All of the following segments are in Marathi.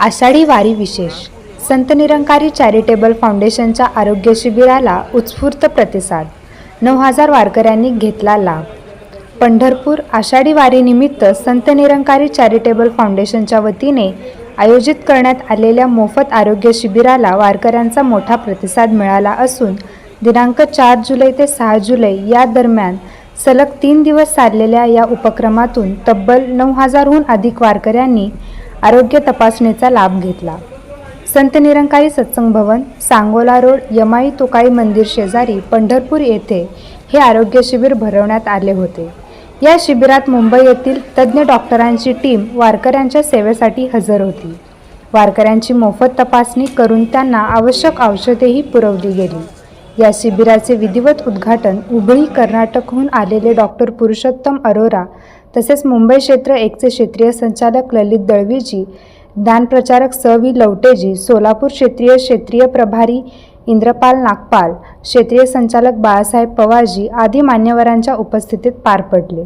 आषाढी वारी विशेष. संत निरंकारी चॅरिटेबल फाउंडेशनच्या आरोग्य शिबिराला उत्स्फूर्त प्रतिसाद. नऊ हजार वारकऱ्यांनी घेतला लाभ. पंढरपूर आषाढी वारीनिमित्त संत निरंकारी चॅरिटेबल फाउंडेशनच्या वतीने आयोजित करण्यात आलेल्या मोफत आरोग्य शिबिराला वारकऱ्यांचा मोठा प्रतिसाद मिळाला असून दिनांक चार जुलै ते सहा जुलै या दरम्यान सलग तीन दिवस चाललेल्या या उपक्रमातून तब्बल नऊ हजारहून अधिक वारकऱ्यांनी आरोग्य तपासणीचा लाभ घेतला. संत निरंकारी सत्संग भवन सांगोला रोड यमाई तुकाई मंदिर शेजारी पंढरपूर येथे हे आरोग्य शिबिर भरवण्यात आले होते. या शिबिरात मुंबई येथील तज्ज्ञ डॉक्टरांची टीम वारकऱ्यांच्या सेवेसाठी हजर होती. वारकऱ्यांची मोफत तपासणी करून त्यांना आवश्यक औषधेही पुरवली गेली. या शिबिराचे विधिवत उद्घाटन उभळी कर्नाटकहून आलेले डॉक्टर पुरुषोत्तम अरोरा तसेच मुंबई क्षेत्र एकचे क्षेत्रीय संचालक ललित दळवीजी ज्ञानप्रचारक स व्ही लवटेजी सोलापूर क्षेत्रीय क्षेत्रीय प्रभारी इंद्रपाल नागपाल क्षेत्रीय संचालक बाळासाहेब पवारजी आदी मान्यवरांच्या उपस्थितीत पार पडले.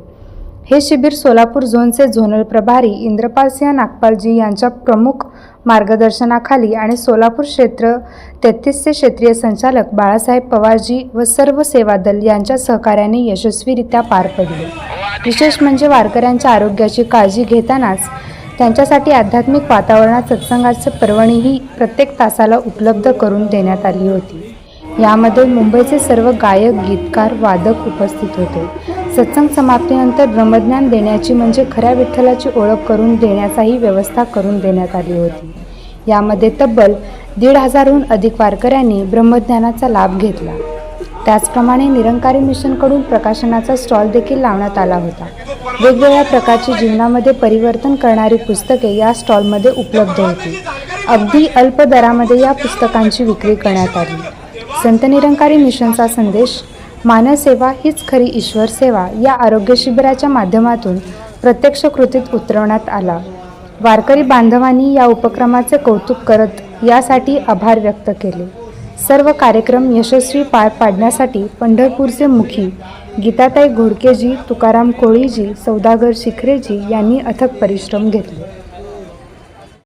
हे शिबिर सोलापूर झोनचे झोनल प्रभारी इंद्रपाल सिंह नागपालजी यांच्या प्रमुख मार्गदर्शनाखाली आणि सोलापूर क्षेत्र तेहतीसचे क्षेत्रीय संचालक बाळासाहेब पवारजी व सर्व सेवा दल यांच्या सहकार्याने यशस्वीरित्या पार पडले. विशेष म्हणजे वारकऱ्यांच्या आरोग्याची काळजी घेतानाच त्यांच्यासाठी आध्यात्मिक वातावरणात सत्संगाची पर्वणीही प्रत्येक तासाला उपलब्ध करून देण्यात आली होती. यामध्ये मुंबईचे सर्व गायक गीतकार वादक उपस्थित होते. सत्संग समाप्तीनंतर ब्रह्मज्ञान देण्याची म्हणजे खऱ्या विठ्ठलाची ओळख करून देण्याचाही व्यवस्था करून देण्यात आली होती. यामध्ये तब्बल दीड हजारहून अधिक वारकऱ्यांनी ब्रह्मज्ञानाचा लाभ घेतला. त्याचप्रमाणे निरंकारी मिशनकडून प्रकाशनाचा स्टॉल देखील लावण्यात आला होता. वेगवेगळ्या प्रकारची जीवनामध्ये परिवर्तन करणारी पुस्तके या स्टॉलमध्ये उपलब्ध होती. अगदी अल्प दरामध्ये या पुस्तकांची विक्री करण्यात आली. संत निरंकारी मिशनचा संदेश मानवसेवा हीच खरी ईश्वर सेवा या आरोग्य शिबिराच्या माध्यमातून प्रत्यक्ष कृतीत उतरवण्यात आला. वारकरी बांधवांनी या उपक्रमाचे कौतुक करत यासाठी आभार व्यक्त केले. सर्व कार्यक्रम यशस्वी पार पाडण्यासाठी पंढरपूरचे मुखी गीताताई घोडकेजी तुकाराम कोळीजी सौदागर शिखरेजी यांनी अथक परिश्रम घेतले.